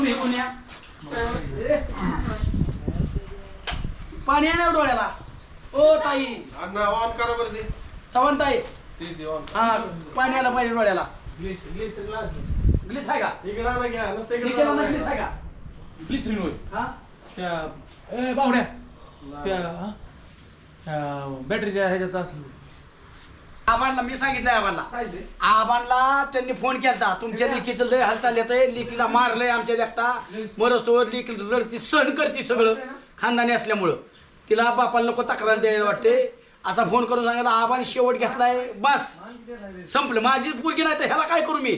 तुम्ही इकडून या पाणी आहे ना डोळ्याला. ओ ताई. अण्णा ऑन करा बरं ते. चव्हाण ताई. ते ते ऑन हा पाणी आलं पाहिजे डोळ्याला. ग्लिस ग्लिस ग्लास ग्लिस आहे का? इकडे घ्या नुसतं इकडे निकेला ना ग्लिस आहे का? होय हा? त्या ए बावड्या. हा? त्या बॅटरीच्या ह्याच्यात असलं. आबांना मी सांगितलंय आबांना. आबांना त्यांनी फोन केलता. तुमच्या लेकीचं लय हालचाल येत आहे लेकीला मारलंय आमच्या देखता. मरस्तोवर लेकी रडती सहन करते सगळं. खानदानी असल्यामुळं. तिला बापाला नको तक्रार द्यायला वाटते. असा फोन करून सांगितलं आबाने शेवट घेतलाय. बस. संपलं. माझी पोरगी नाही तर ह्याला काय करू मी?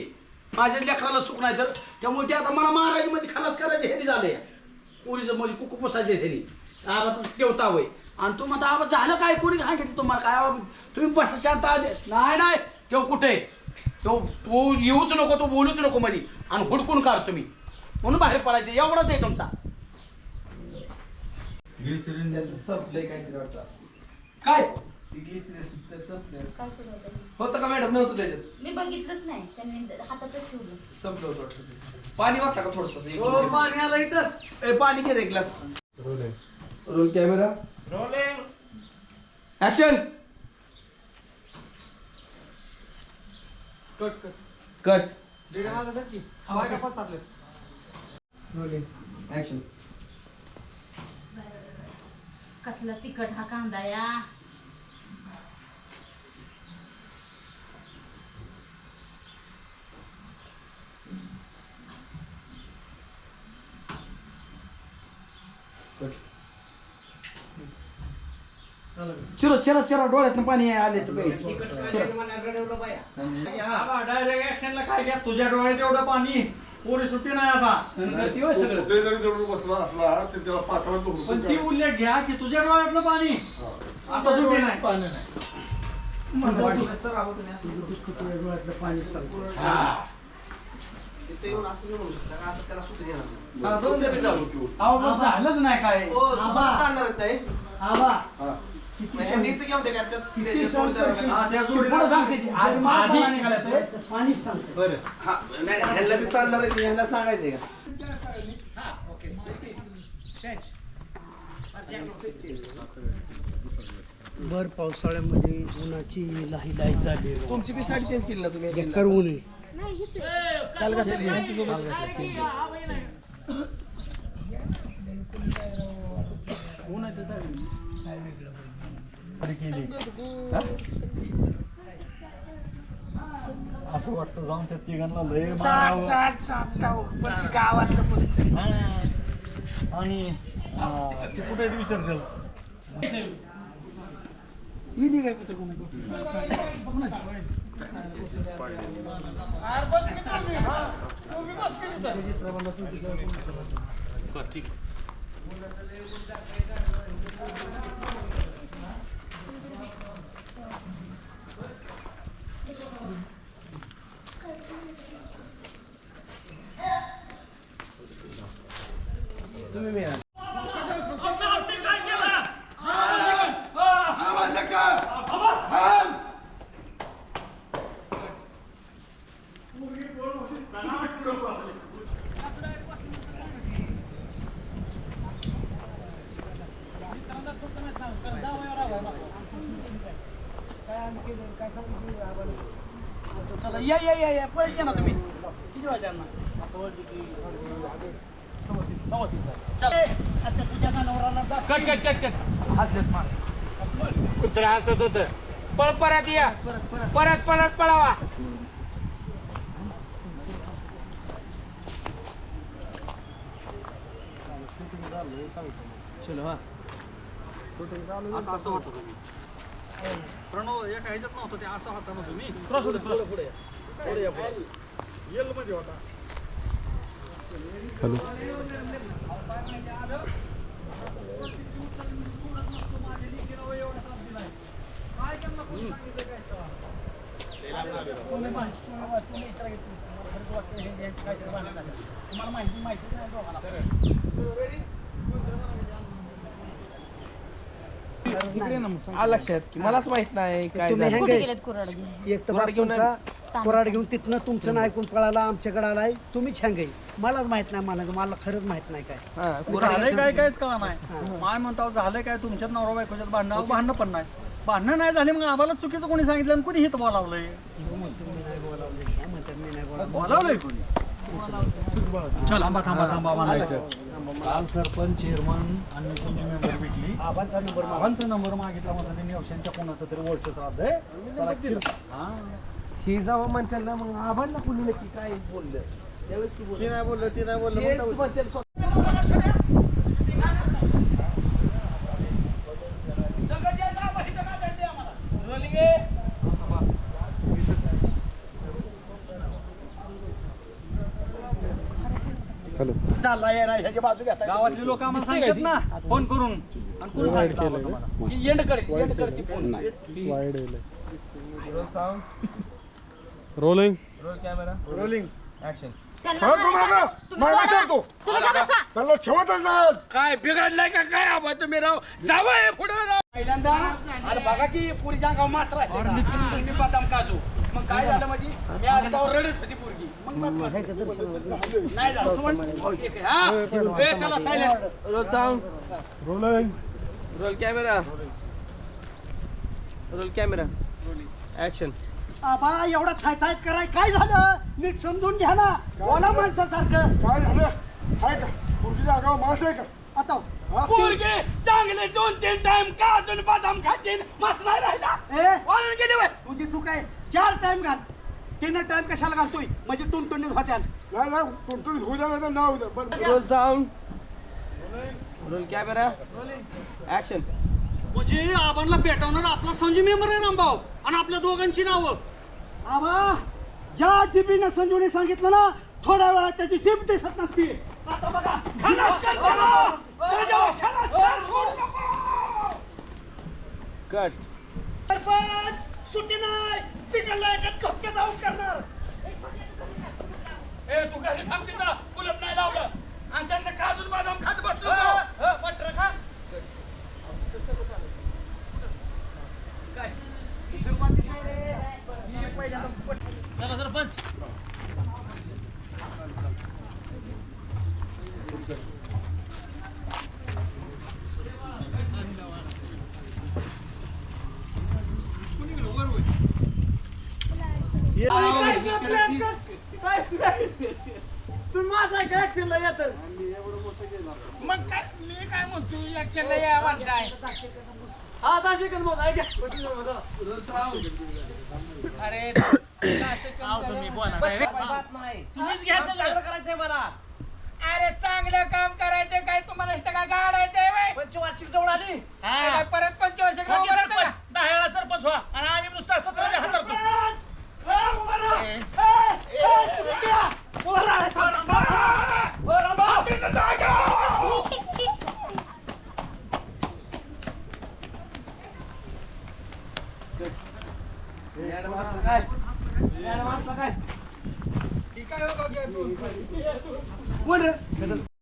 माझ्या लेकराला सुख नाही तर. त्यामुळे ते आता मला मारायची म्हणजे खलास करायचे ह्यानी झाले पोलीचं म्हणजे कुकू पुसायचे ह्यानी आबा तेवता होय आणि तू म्हणता आबा झालं काय? कोणी सांगितलं तुम्हाला काय? आबा तुम्ही बस शांत आले. नाही नाही. तो कुठे? तो तो येऊच नको तो बोलूच नको मध्ये आणि हुडकून काढ तुम्ही. म्हणून बाहेर पडायचे. एवढाच आहे तुमचा. संपलंय काहीतरी वाटतं. काय? होतं? का मॅडम? नव्हतं त्याच्यात. मी बघितलंच नाही. त्यांनी हातातच ठेवलं. संपलं होतं वाटतं ते. पाणी वाटतं का थोडस पाणी आलं इथं. ए, पाणी घे रे glass. Roll camera action cut cut cut rolling action कसला तिखट हा कांदा या? चिरो चिरा चिरा डोळ्यातनं पाणी आल्याचं पाहिजे डायरेक्ट ऍक्शनला काय घ्या? तुझ्या डोळ्यात एवढं पाणी. पोरी सुट्टी नाही आता. सगळं. बसला असला तर त्याला पण ती उल्लेख घ्या की तुझ्या डोळ्यातलं पाणी. आता सुट्टी नाही. हा, झालंच नाही काय? हा. त्या पुढं सांगते ती. आधी निघालं ते. बरं. हा नाही बी ताणणार आहे सांगायचंय का? भर पावसाळ्यामध्ये उन्हाची लाही लाही झाली. तुमची बी साडी चेंज केली ना तुम्ही बेकार ऊन आहे नाही हीच आहे. काल घातलेली ह्यांच्यासोबत ऊन आहे. तर चालेल. असं वाटतं जाऊन त्या तिघांना लय. हा. आणि ते कुठे विचार केला इली काय कुठं कोणी? चला या या या या. पळत या ना तुम्ही. किती वाजता? चला. Cut cut cut cut. हसलेत मार कुत्रा हसत होत. पळ परत या. परत परत पळावा. चलो हा. असं असं होतं तुम्ही प्रणव एका ह्याच्यात नव्हतं ते असं होता ना तुम्ही? येल मध्ये होता. तुम्हाला माहिती माहिती नाही. लक्षात? की मलाच माहीत नाही काय तुम्ही झालं. कुठे हँगे गेलेत कुऱ्हाड घेऊन? एक तर कुऱ्हाड घेऊन तुमचा तांदूळ. कोराड घेऊन तिथनं तुमचं नाही ऐकून पळाला आमच्याकडे आलाय. तुम्ही छांगाई मलाच माहीत नाही मला मला खरंच माहीत नाही काय. झालंय काय कायच कळा नाही. माय म्हणतो झालंय काय तुमच्यात नवरा बायकोच्यात भांडणं? भांडणं पण नाही. भांडणं नाही झाले मग आम्हाला चुकीचं कोणी सांगितलं आणि कोणी हित बोलावलंय? म्हणतात मी नाही बोला बोलावलंय कोणी? थांबा थांबा थांबा म्हणायचं काल सरपंच चेअरमन आणि तुमची मेंबर भेटली. आबांचा नंबर आव्हानचा नंबर मागितला म्हणता त्यांनी औषधांच्या कोणाचं तरी वर्ष श्राद्ध आहे त्याला किर- हा. ही जावं म्हणतात ना मग आबांना कुणी नक्की काय बोललं? त्यावेळेस तू बोल ती नाही बोललं ती नाही बोललं हेच म्हणता म्हणतील स्वतः. चालला येणार ह्याची बाजू घेता गावातली लोक आम्हाला सांगतात ना? फोन करून. आणि कोणी सांगितलं आम्हाला तुम्हाला? एंड करते एंड करते. फोन रोलिंग रोलिंग ऍक्शन त्यांना तुम्ही सोडा. तुम्ही का बसा? त्याला ठेवतच नाही काय बिघडलंय का काय? आबा तुम्ही राव. जावं पुढे राव. पहिल्यांदा अरे बघा की पुरीच्या अंगावर मात्र आहे. बदाम काजू. मग काय झालं म्हणजे? मी तेव्हा रडत होती पोरगी. मग. नाही झालं. पण ठीक आहे, ए, चला silence roll sound rolling roll camera. Roll camera. Action Aba एवढा थाय थायच कराय काय झालं? नीट समजून घ्या ना. बोला माणसासारखं. काय झालं? हाय का? मुलगीच्या आगाव मास आहे का? आता पोरगे चांगले दोन तीन टाइम का अजून बदाम खातील मस्त नाही राहिला. ए? वळून गेली वय. तुझी चूक आहे. चार टाइम घाल. तीन टाइम कशाला घालतोय? म्हणजे टुनटुनीत होत्या नाही नाही टोटल होऊ द्या नाही नाव द्या. बरं roll sound roll camera action म्हणजे आबांना पेटवणार आपला संजय मेंबर आहे रामभाऊ आणि आपल्या दोघांची नावं? आबा ज्या जिबीनं संजूने सांगितलं ना थोड्या वेळात त्याची जीप दिसत नसती आता बघा. कट. सरपंच सुट्टी नाही. तिकडला एका धक्क्यात आऊट करणार ए तू काय सांग तिथं कुलप नाही लावलं आणि त्यांचं काजून बदाम खात बसलो होतो. काय ही सुरुवातीच आहे रे. ही पहिल्यांदा पट- चला सरपंच तुम्ही माझा आहे का ऍक्शनला या तर मग काय मी काय म्हणतो ऍक्शन नाही आवाज काय? हा दहा सेकंद मोजा ऐका. बसून जाऊ, चला. अरे तुम्हीच घ्या सगळं. करायचंय मला. अरे चांगलं काम करायचं काय तुम्हाला इथं काय गाडायचंय वय पंचवार्षिक जवळ आली काय परत पंचवर्ष दहा वेळा सरपंच व्हा आणि आम्ही नुसता सतरा हातारतो मॅडम असलं काय मॅडम असलं काय कोण रे?